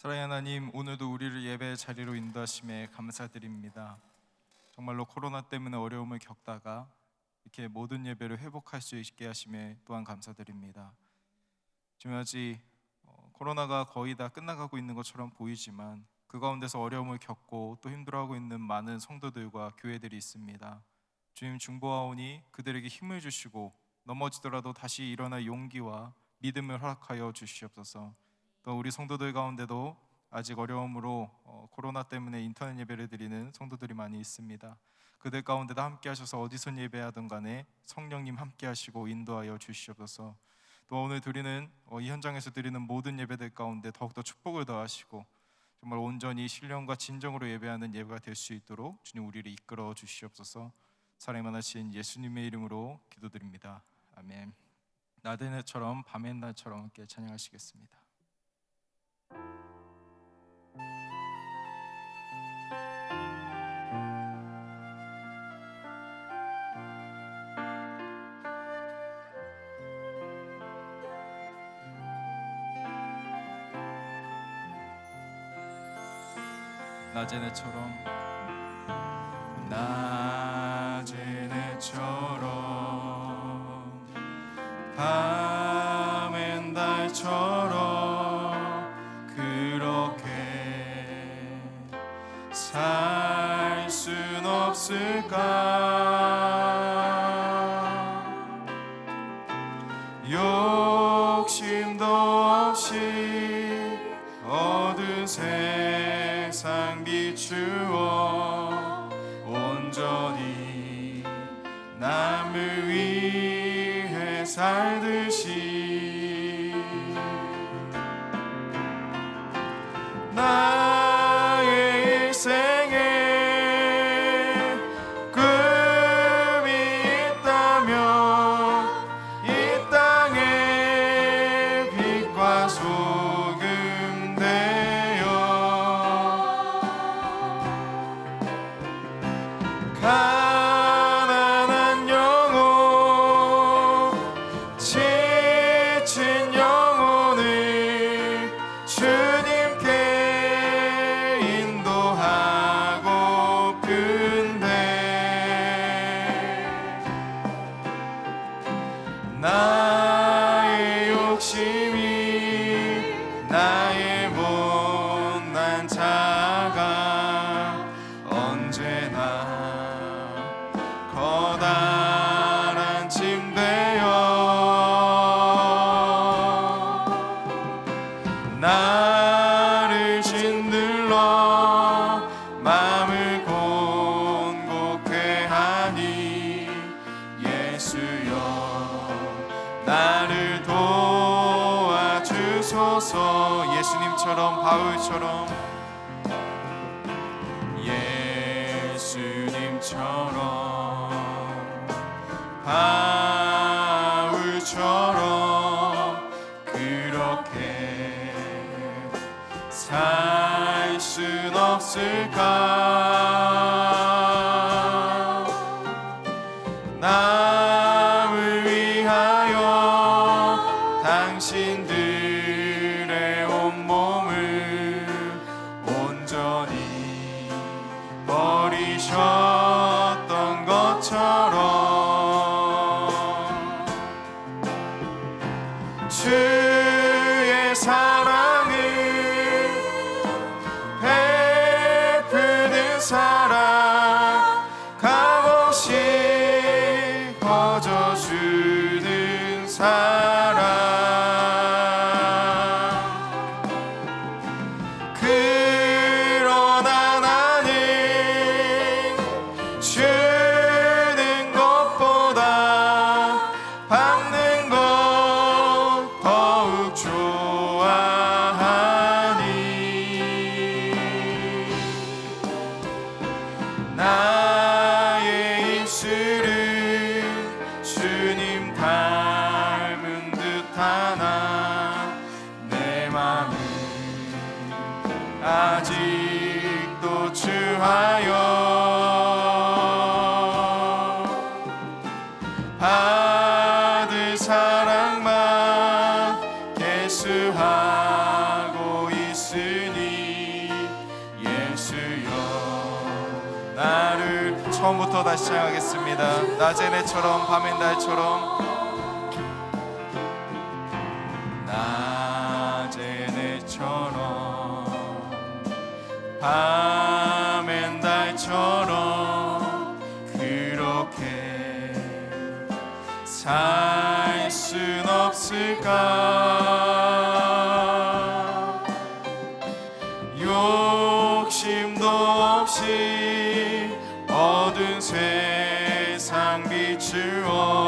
사랑의 하나님, 오늘도 우리를 예배 자리로 인도하심에 감사드립니다. 정말로 코로나 때문에 어려움을 겪다가 이렇게 모든 예배를 회복할 수 있게 하심에 또한 감사드립니다. 지금 아직 어, 코로나가 거의 다 끝나가고 있는 것처럼 보이지만 그 가운데서 어려움을 겪고 또 힘들어하고 있는 많은 성도들과 교회들이 있습니다. 주님 중보하오니 그들에게 힘을 주시고 넘어지더라도 다시 일어날 용기와 믿음을 허락하여 주시옵소서. 또 우리 성도들 가운데도 아직 어려움으로 어, 코로나 때문에 인터넷 예배를 드리는 성도들이 많이 있습니다. 그들 가운데도 함께 하셔서 어디서 예배하든 간에 성령님 함께 하시고 인도하여 주시옵소서. 또 오늘 드리는 어, 이 현장에서 드리는 모든 예배들 가운데 더욱더 축복을 더하시고 정말 온전히 신령과 진정으로 예배하는 예배가 될 수 있도록 주님 우리를 이끌어 주시옵소서. 사랑이 많으신 예수님의 이름으로 기도드립니다. 아멘. 낮의 날처럼 밤의 날처럼 함께 찬양하시겠습니다. 낮의 내처럼. 낮 남을 위해 살듯이 예수님처럼 바울처럼 예수님처럼 바울처럼 그렇게 살 순 없을까 나를 처음부터 다시 시작하겠습니다. 낮엔 해처럼 밤엔 달처럼. 낮엔 해처럼 밤엔 달처럼 그렇게 살 순 없을까? 세상 비추어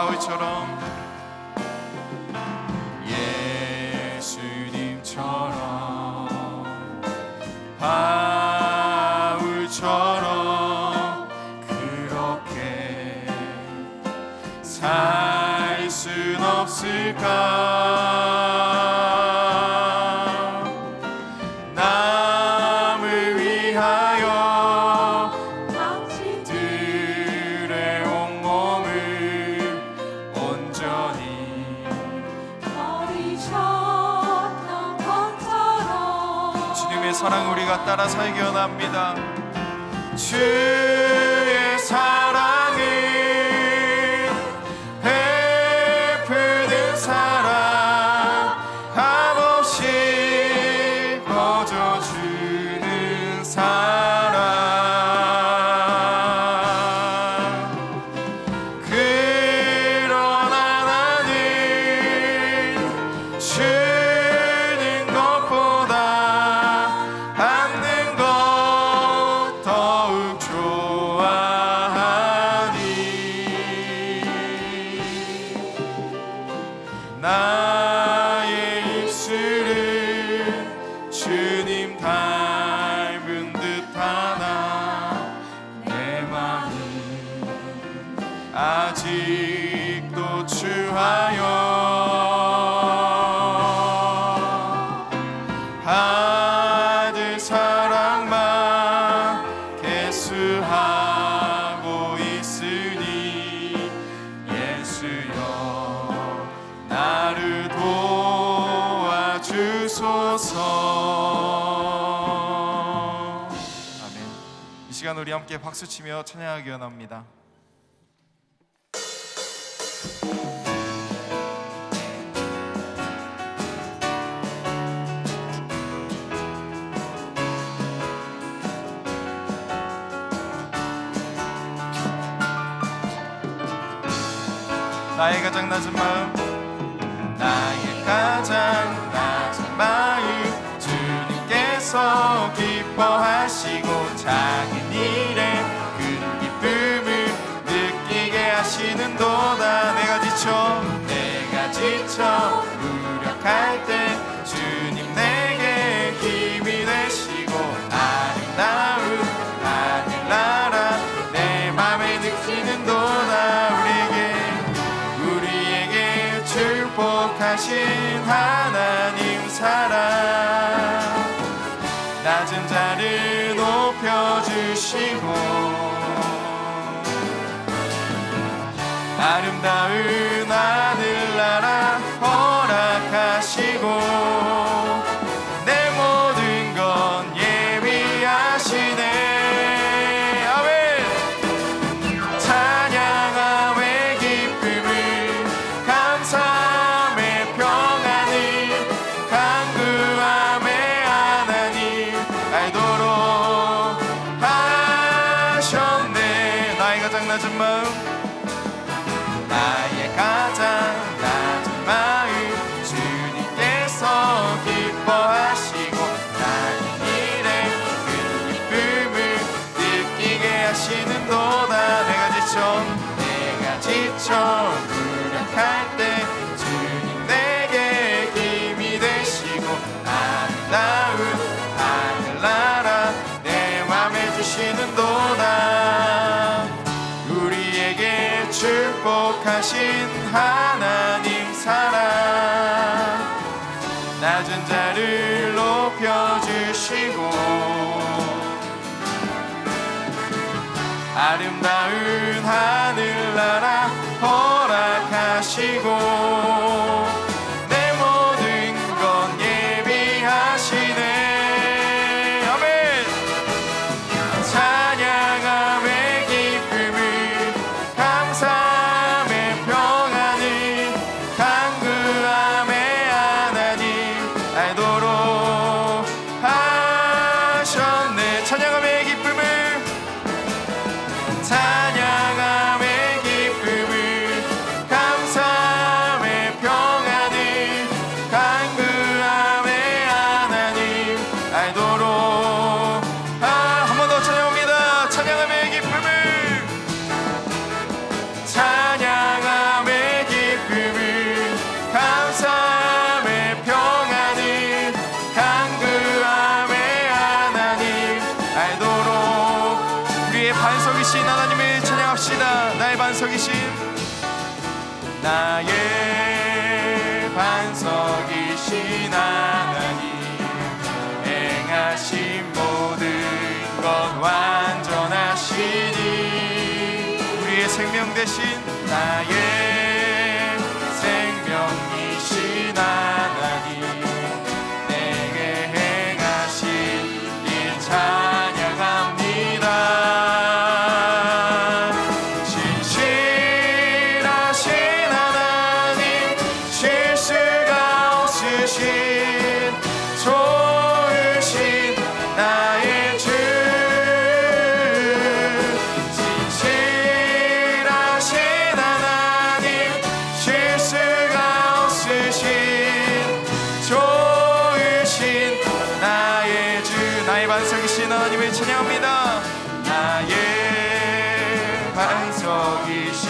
예수님처럼 사랑 우리가 따라 살기 원합니다. 주 우리 함께 박수치며 찬양하기 원합니다. 나의 가장 낮은 마음 나의 가장 낮은 마음 주님께서 기 무력할 때 주님 내게 힘이 되시고 아름다운 하늘나라 내 맘에 느끼는도다 우리에게 우리에게 축복하신 하나님 사랑. 낮은 자를 높여주시고 아름다운 하 home. 아름다운 하늘나라 허락하시고 생명 대신 나의 반석이신 하나님을 찬양합니다. 나의 반석이신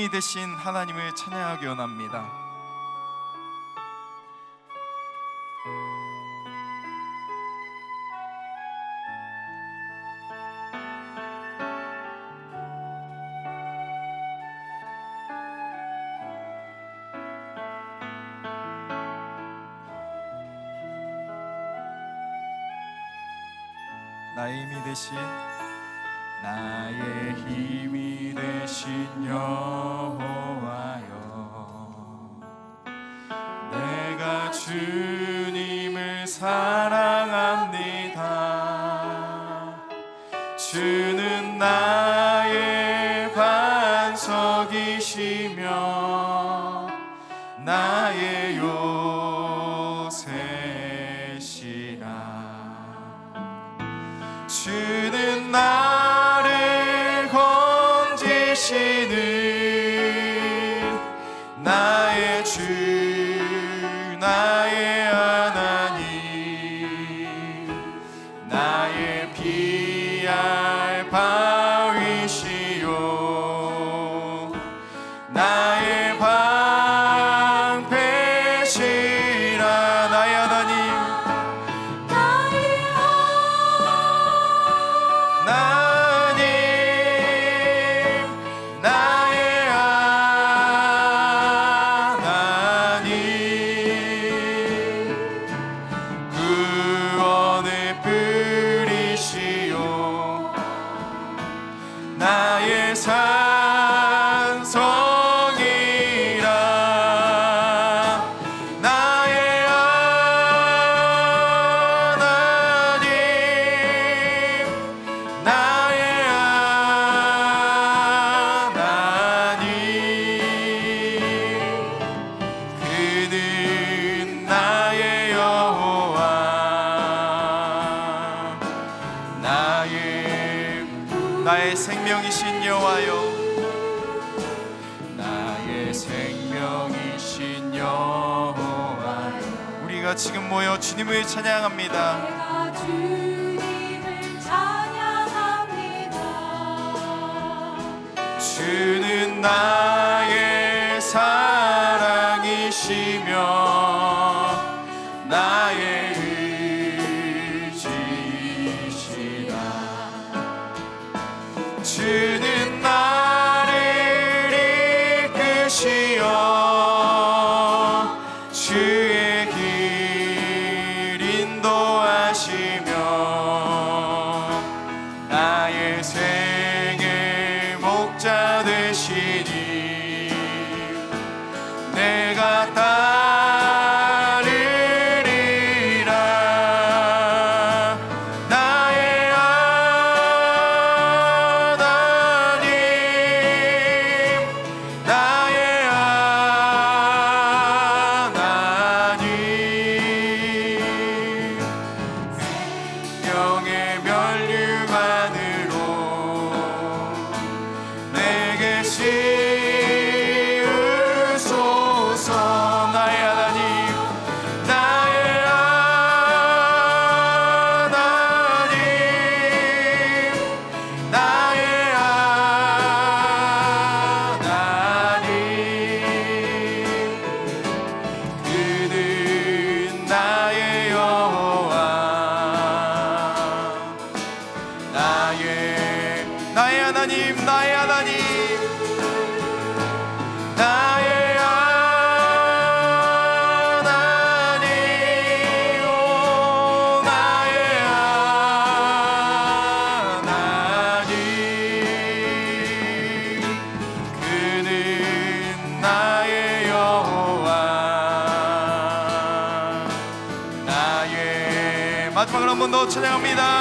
어머니 되신 하나님을 찬양하기 원합니다. 나임이 되신 나의 힘이 되신 여호와여. 내가 주님을 사랑합니다. 주는 나의 반석이시며 나의 요 우리가 지금 모여 주님을 찬양합니다. 주는 나 하나님 나의 하나님. 나의 하나님. 나의 하나님. 그는 나의 여 와, 나의 마지막으로 한 번 더 찬양합니다.